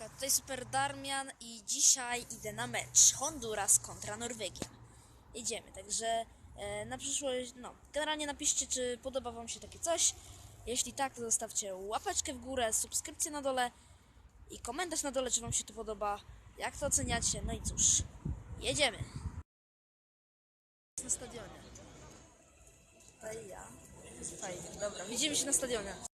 Siemaneczka, tutaj Super Darmian i dzisiaj idę na mecz Honduras kontra Norwegia. Jedziemy, także e, na przyszłość, no, generalnie napiszcie, czy podoba Wam się takie coś. Jeśli tak, to zostawcie łapeczkę w górę, subskrypcję na dole i komentarz na dole, czy Wam się to podoba, jak to oceniacie. No i cóż, jedziemy. Na stadionie. Tutaj ja. Fajnie, dobra, widzimy się na stadionie.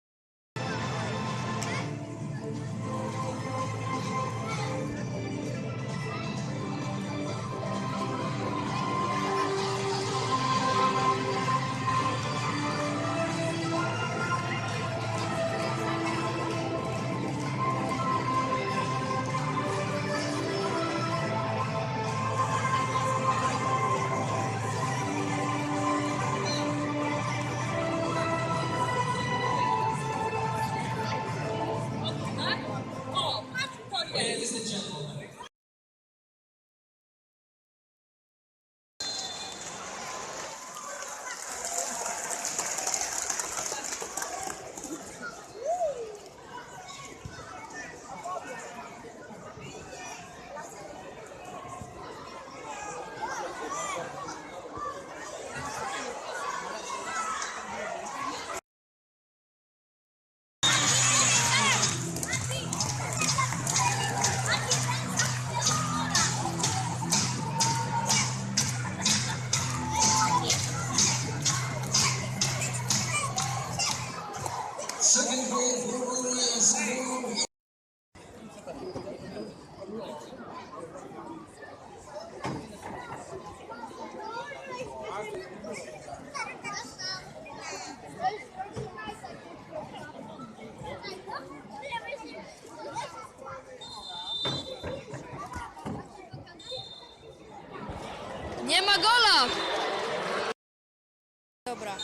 Dobra,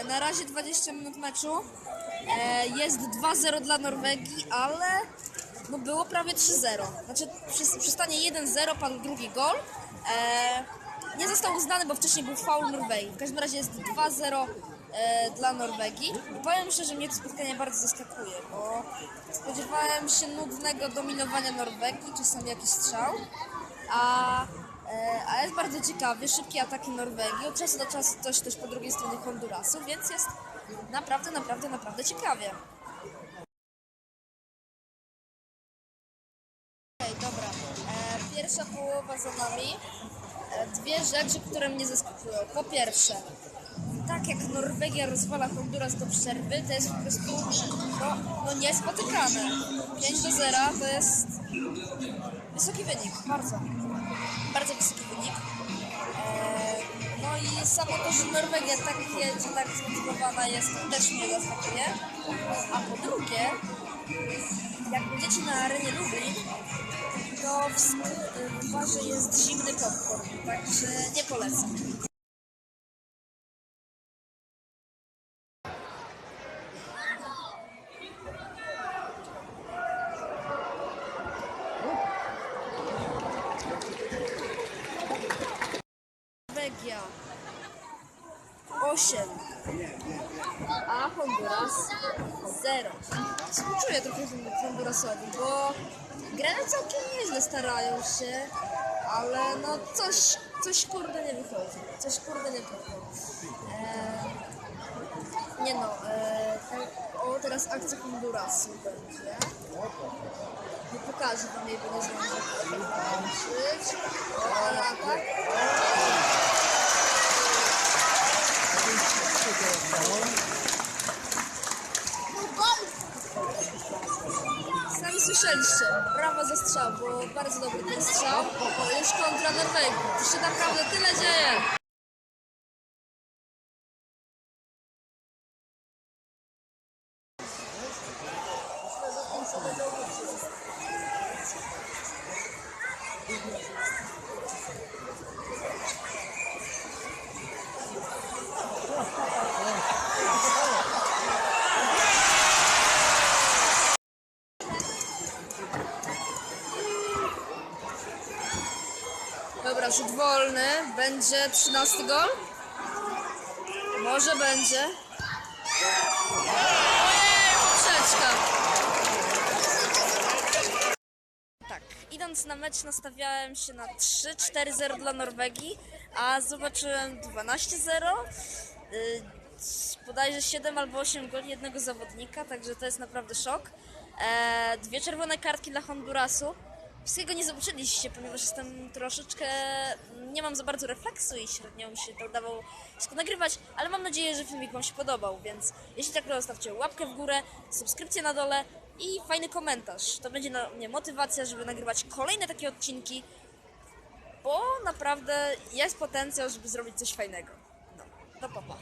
e, na razie 20 minut meczu. E, jest 2-0 dla Norwegii, ale no było prawie 3-0. Znaczy przy, przy stanie 1-0 padł drugi gol. E, nie został uznany, bo wcześniej był faul Norwegii. W każdym razie jest 2-0 e, dla Norwegii. I powiem szczerze, mnie to spotkanie bardzo zaskakuje, bo spodziewałem się nudnego dominowania Norwegii, czasami jakiś strzał, a A jest bardzo ciekawy, szybkie ataki Norwegii, od czasu do czasu coś też po drugiej stronie Hondurasu, więc jest naprawdę, naprawdę, naprawdę ciekawie. Okej, dobra. E, pierwsza połowa za nami. E, dwie rzeczy, które mnie zaskakują. Po pierwsze, tak jak Norwegia rozwala Honduras do przerwy, to jest po prostu no, no niespotykane. 5 do 0 to jest wysoki wynik, bardzo. Bardzo wysoki wynik. E, no i samo to, że Norwegia tak jedzie, tak zmotywowana jest, to też mnie zaskakuje. A po drugie, jak będziecie na arenie Lublin, to w, w barze jest zimny popcorn, także nie polecam. Norwegia 8, a Honduras 0. Współczuję trochę Hondurasowi, bo grane całkiem nieźle starają się, ale no coś, coś kurde nie wychodzi. Coś kurde nie wychodzi. Eee, nie no, eee, tak, o teraz akcja Hondurasu będzie. Nie pokażę wam jej, bo nie zdążę zobaczyć. O, ale słyszeliście, brawo za strzał, bo bardzo dobry ten strzał. Już kontra Norwegii. Tu się naprawdę tyle dzieje. Rzut wolny. Będzie 13 gol? Może będzie. Ojej, poprzeczka. idąc na mecz nastawiałem się na 3-4-0 dla Norwegii, a zobaczyłem 12-0. Y, bodajże 7 albo 8 goli jednego zawodnika, także to jest naprawdę szok. E, dwie czerwone kartki dla Hondurasu. Wszystkiego nie zobaczyliście, ponieważ jestem troszeczkę. Nie mam za bardzo refleksu i średnio mi się to udawało wszystko nagrywać, ale mam nadzieję, że filmik Wam się podobał, więc jeśli tak, to zostawcie łapkę w górę, subskrypcję na dole i fajny komentarz. To będzie na mnie motywacja, żeby nagrywać kolejne takie odcinki, bo naprawdę jest potencjał, żeby zrobić coś fajnego. No, do papa.